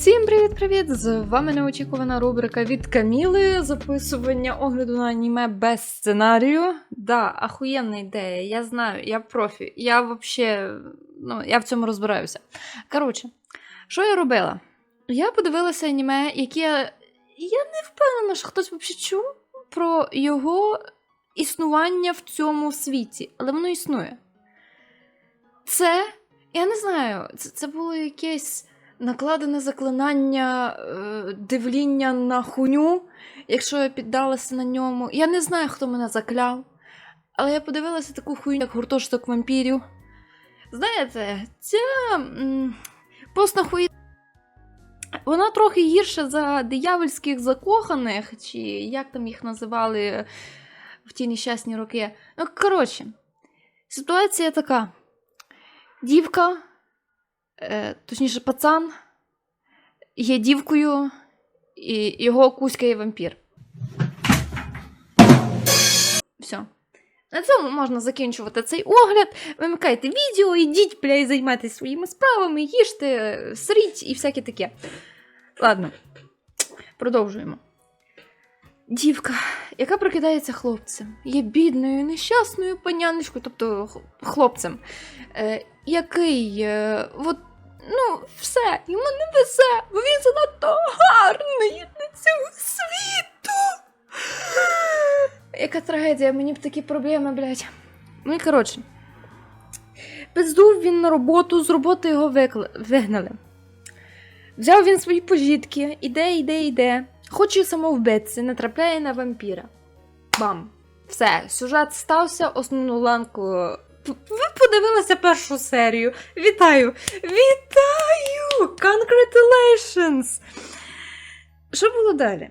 Всім привіт-привіт! З вами неочікувана рубрика від Каміли. Записування огляду на аніме без сценарію. Да, ахуєнна ідея, я знаю, я профі. Я вообще, ну, я в цьому розбираюся. Коротше, що я робила? Я подивилася аніме, яке я, я не впевнена, що хтось взагалі чув про його існування в цьому світі, але воно існує. Це, я не знаю, це, це було якесь накладене заклинання е, дивління на хуйню, якщо я піддалася на ньому. Я не знаю, хто мене закляв, але я подивилася таку хуйню, як гуртожиток вампірів. Знаєте, ця м, постна хуйня. Вона трохи гірша за диявольських закоханих, чи як там їх називали в ті нещасні роки. Ну, коротше, ситуація така: дівка е, точніше, пацан є дівкою, і його кузькає вампір. Все. На цьому можна закінчувати цей огляд. Вимикайте відео, ідіть, бля, і займайтесь своїми справами, їжте, сріть і всяке таке. Ладно, продовжуємо. Дівка, яка прикидається хлопцем, є бідною, нещасною паняночкою, тобто хлопцем, е, який е, от, ну, все, йому не везе, бо він занадто гарний для цього світу. Яка трагедія, мені б такі проблеми, блядь. Ну і коротше. Пиздув він на роботу, з роботи його викли- вигнали. Взяв він свої пожитки, іде, іде, іде. Хоче самовбитися, натрапляє на вампіра. Бам! Все, сюжет стався, основну ланку. Ви подивилися першу серію. Вітаю! Вітаю! Congratulations! Що було далі?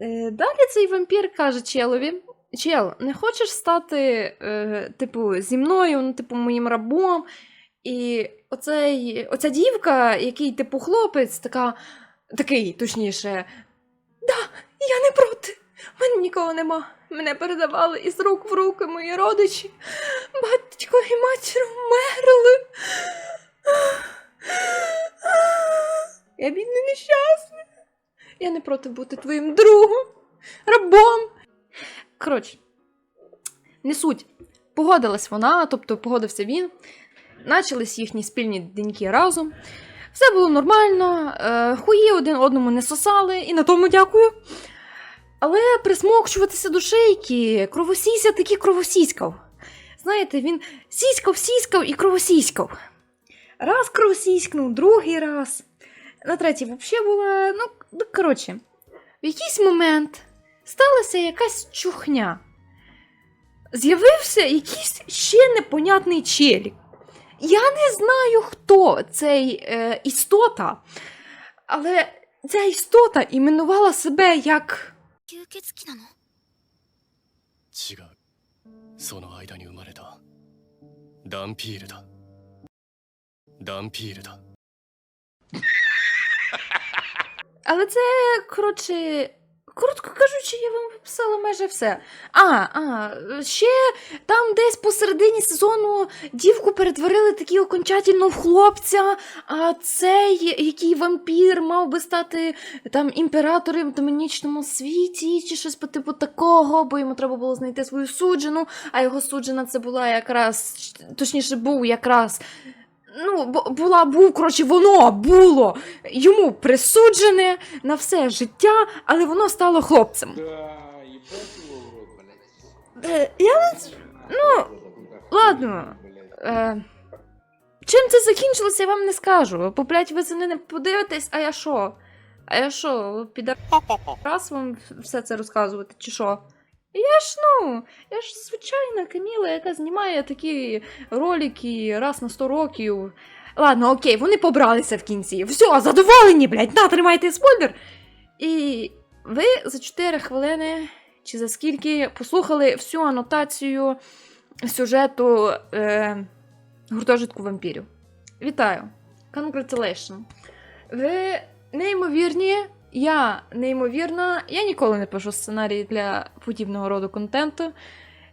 Е, далі цей вампір каже челові: Чел, не хочеш стати, е, типу, зі мною, ну, типу, моїм рабом. І оцей, оця дівка, який, типу, хлопець, така, такий, точніше, да, я не проти. В мене нікого нема. Мене передавали із рук в руки мої родичі. Батько і матір вмерли. Я бідний нещасний. Я не проти бути твоїм другом, рабом. Коротше, не суть. Погодилась вона, тобто погодився він. Начались їхні спільні деньки разом. Все було нормально, е, хуї один одному не сосали, і на тому дякую. Але присмокчуватися до шейки, кровосіся таки кровосіськав. Знаєте, він сіськав, сіськав і кровосіськав. Раз кровосіськнув, другий раз. На третій взагалі була. Ну, ну, коротше, в якийсь момент сталася якась чухня. З'явився якийсь ще непонятний челік. Я не знаю, хто цей е, істота, але ця істота іменувала себе як. 吸血鬼なの違うその間に生まれたダンピールだダンピールだ Але це, коротше, коротко кажучи, я вам описала майже все. А, а, ще там десь посередині сезону дівку перетворили такі окончательно в хлопця, а цей, який вампір, мав би стати там імператором в демонічному світі, чи щось по типу такого, бо йому треба було знайти свою суджену, а його суджена це була якраз, точніше, був якраз. Ну, бу- була, був, коротше, воно було йому присуджене на все життя, але воно стало хлопцем. Е, я Ну, ладно. Е, чим це закінчилося, я вам не скажу. Бо, блядь, ви за не подивитесь, а я що? А я що, піде раз вам все це розказувати, чи що? Я ж, ну, я ж звичайна Каміла, яка знімає такі ролики раз на 100 років. Ладно, окей, вони побралися в кінці. Все, задоволені, блядь, на, тримайте спойлер. І ви за 4 хвилини чи за скільки послухали всю анотацію сюжету е, гуртожитку вампірів. Вітаю! Congratulations! Ви неймовірні, я неймовірна. Я ніколи не пишу сценарії для подібного роду контенту.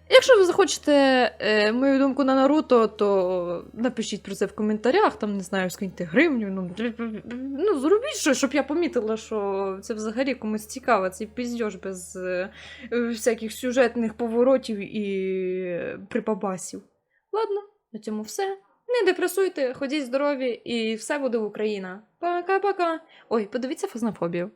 Якщо ви захочете е, мою думку на Наруто, то напишіть про це в коментарях, там не знаю, скиньте гривню. Ну, ну зробіть щось, щоб я помітила, що це взагалі комусь цікаво, цей піздьош без е, всяких сюжетних поворотів і припабасів. Ладно, на цьому все. Не депресуйте, ходіть здорові, і все буде Україна. Пока-пока. Ой, подивіться фазнофобію.